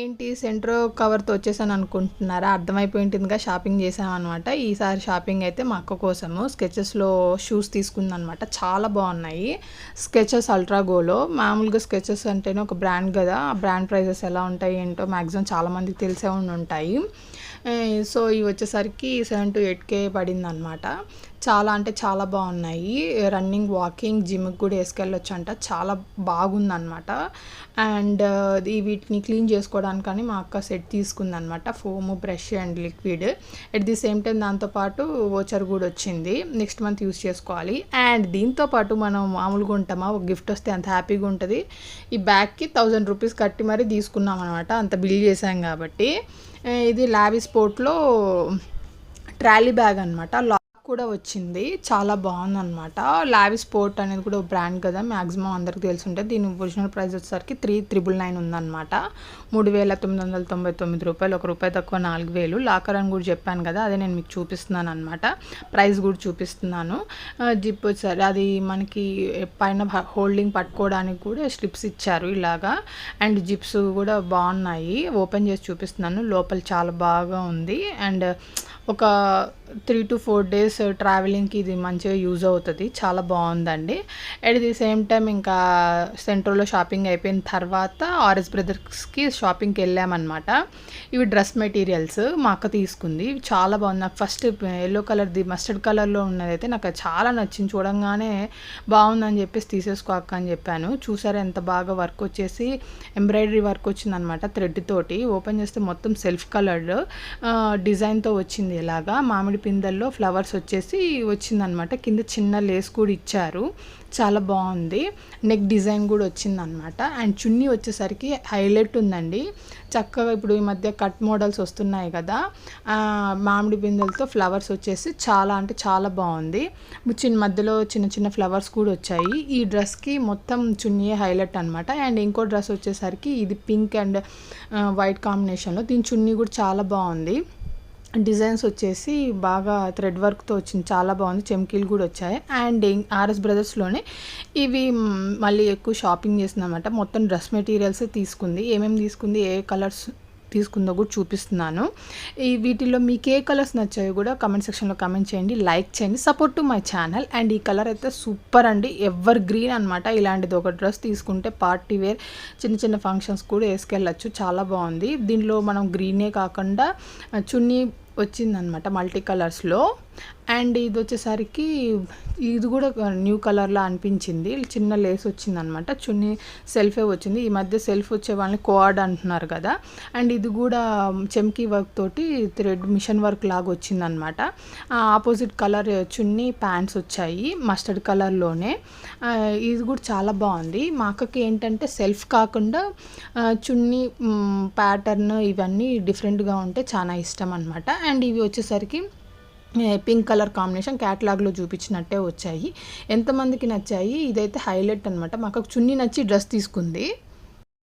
ఏంటి సెంట్రో కవర్తో వచ్చేసాను అనుకుంటున్నారా? అర్థమైపోయింటుందిగా షాపింగ్ చేసామన్నమాట ఈసారి షాపింగ్ అయితే మా అక్క కోసము స్కెచెస్లో షూస్ తీసుకుందనమాట చాలా బాగున్నాయి. స్కెచెస్ అల్ట్రాగోలో మామూలుగా స్కెచెస్ అంటేనే ఒక బ్రాండ్ కదా. ఆ బ్రాండ్ ప్రైజెస్ ఎలా ఉంటాయి ఏంటో మ్యాక్సిమం చాలామందికి తెలిసే ఉండి ఉంటాయి సో ఇవి వచ్చేసరికి సెవెన్ టు ఎయిట్ కే పడింది అనమాట చాలా అంటే చాలా బాగున్నాయి. రన్నింగ్ వాకింగ్ జిమ్కి కూడా వేసుకెళ్ళొచ్చు అంట చాలా బాగుందనమాట అండ్ ఈ వీటిని క్లీన్ చేసుకోవడానికని మా అక్క set తీసుకుందనమాట foam brush and liquid. At the same time దాంతోపాటు ఓచర్ కూడా వచ్చింది. నెక్స్ట్ మంత్ యూస్ చేసుకోవాలి. అండ్ దీంతో పాటు మనం మామూలుగా ఉంటామా? ఒక గిఫ్ట్ వస్తే అంత హ్యాపీగా ఉంటుంది. ఈ బ్యాగ్కి థౌజండ్ రూపీస్ కట్టి మరీ తీసుకున్నాం అనమాట అంత బిల్ చేసాం కాబట్టి. ఇది ల్యాబీ స్పోర్ట్లో ట్రాలీ బ్యాగ్ అనమాట లా కూడా వచ్చింది. చాలా బాగుందన్నమాట. లావి స్పోర్ట్ అనేది కూడా ఒక బ్రాండ్ కదా. మ్యాక్సిమం అందరికి తెలిసి ఉంటుంది. దీని ఒరిజినల్ ప్రైస్ వచ్చేసరికి త్రీ త్రిబుల్ నైన్ ఉందన్నమాట. మూడు వేల తొమ్మిది వందల తొంభై తొమ్మిది రూపాయలు ఒక రూపాయి తక్కువ నాలుగు వేలు. లాకర్ అని కూడా చెప్పాను కదా అదే నేను మీకు చూపిస్తున్నాను అనమాట ప్రైస్ కూడా చూపిస్తున్నాను. జిప్ వచ్చారు అది మనకి పైన హోల్డింగ్ పట్టుకోవడానికి కూడా స్ట్రిప్స్ ఇచ్చారు ఇలాగా. అండ్ జిప్స్ కూడా బాగున్నాయి. ఓపెన్ చేసి చూపిస్తున్నాను. లోపల చాలా బాగా ఉంది. అండ్ ఒక త్రీ టు ఫోర్ డేస్ ట్రావెలింగ్కి ఇది మంచిగా యూజ్ అవుతుంది. చాలా బాగుందండి. అట్ ది సేమ్ టైం ఇంకా సెంట్రోలో షాపింగ్ అయిపోయిన తర్వాత ఆర్ఎస్ బ్రదర్స్కి షాపింగ్కి వెళ్ళామన్నమాట. ఇవి డ్రెస్ మెటీరియల్స్ మా అక్క తీసుకుంది. ఇవి చాలా బాగుంది. నాకు ఫస్ట్ ఎల్లో కలర్ది మస్టర్డ్ కలర్లో ఉన్నదైతే నాకు చాలా నచ్చింది. చూడంగానే బాగుందని చెప్పేసి తీసేసుకో అక్క అని చెప్పాను. చూసారా ఎంత బాగా వర్క్ వచ్చేసి ఎంబ్రాయిడరీ వర్క్ వచ్చిందనమాట థ్రెడ్ తోటి. ఓపెన్ చేస్తే మొత్తం సెల్ఫ్ కలర్డ్ డిజైన్తో వచ్చింది. ఇలాగా మామిడి పిందెల్లో ఫ్లవర్స్ వచ్చేసి వచ్చిందనమాట కింద చిన్న లేస్ కూడా ఇచ్చారు. చాలా బాగుంది. నెక్ డిజైన్ కూడా వచ్చిందనమాట అండ్ చున్నీ వచ్చేసరికి హైలైట్ ఉందండి. చక్కగా ఇప్పుడు ఈ మధ్య కట్ మోడల్స్ వస్తున్నాయి కదా. మామిడి బిందెలతో ఫ్లవర్స్ వచ్చేసి చాలా అంటే చాలా బాగుంది. చిన్న మధ్యలో చిన్న చిన్న ఫ్లవర్స్ కూడా వచ్చాయి. ఈ డ్రెస్కి మొత్తం చున్నీ హైలైట్ అనమాట అండ్ ఇంకో డ్రెస్ వచ్చేసరికి ఇది పింక్ అండ్ వైట్ కాంబినేషన్లో. దీని చున్నీ కూడా చాలా బాగుంది. డిజైన్స్ వచ్చేసి బాగా థ్రెడ్ వర్క్తో వచ్చింది. చాలా బాగుంది. చెమ్కీలు కూడా వచ్చాయి. అండ్ ఆర్ఎస్ బ్రదర్స్లోనే ఇవి మళ్ళీ ఎక్కువ షాపింగ్ చేసిందనమాట మొత్తం డ్రెస్ మెటీరియల్స్ తీసుకుంది. ఏమేమి తీసుకుంది? ఏ కలర్స్ తీసుకుందో కూడా చూపిస్తున్నాను. ఈ వీటిలో మీకు ఏ కలర్స్ నచ్చాయో కూడా కమెంట్ సెక్షన్లో కమెంట్ చేయండి. లైక్ చేయండి. Support to my channel. And ఈ కలర్ అయితే సూపర్ అండి. ఎవర్ గ్రీన్ అనమాట ఇలాంటిది ఒక డ్రెస్ తీసుకుంటే పార్టీ వేర్ చిన్న చిన్న ఫంక్షన్స్ కూడా వేసుకెళ్ళచ్చు. చాలా బాగుంది. దీనిలో మనం గ్రీనే కాకుండా చున్నీ వచ్చిందనమాట మల్టీ కలర్స్లో. అండ్ ఇది వచ్చేసరికి ఇది కూడా న్యూ కలర్లా అనిపించింది. చిన్న లేస్ వచ్చిందనమాట చున్నీ సెల్ఫే వచ్చింది. ఈ మధ్య సెల్ఫ్ వచ్చే వాళ్ళని కోఆర్డ్ అంటున్నారు కదా. అండ్ ఇది కూడా చెమ్కీ వర్క్ తోటి థ్రెడ్ మిషన్ వర్క్ లాగా వచ్చిందనమాట ఆపోజిట్ కలర్ చున్నీ ప్యాంట్స్ వచ్చాయి మస్టర్డ్ కలర్లోనే. ఇది కూడా చాలా బాగుంది. మా అక్కకి ఏంటంటే సెల్ఫ్ కాకుండా చున్నీ ప్యాటర్న్ ఇవన్నీ డిఫరెంట్గా ఉంటే చాలా ఇష్టం అనమాట అండ్ ఇవి వచ్చేసరికి పింక్ కలర్ కాంబినేషన్ క్యాట్లాగ్లో చూపించినట్టే వచ్చాయి. ఎంతమందికి నచ్చాయి? ఇదైతే హైలైట్ అనమాట మాకు చున్నీ నచ్చి డ్రెస్ తీసుకుంది.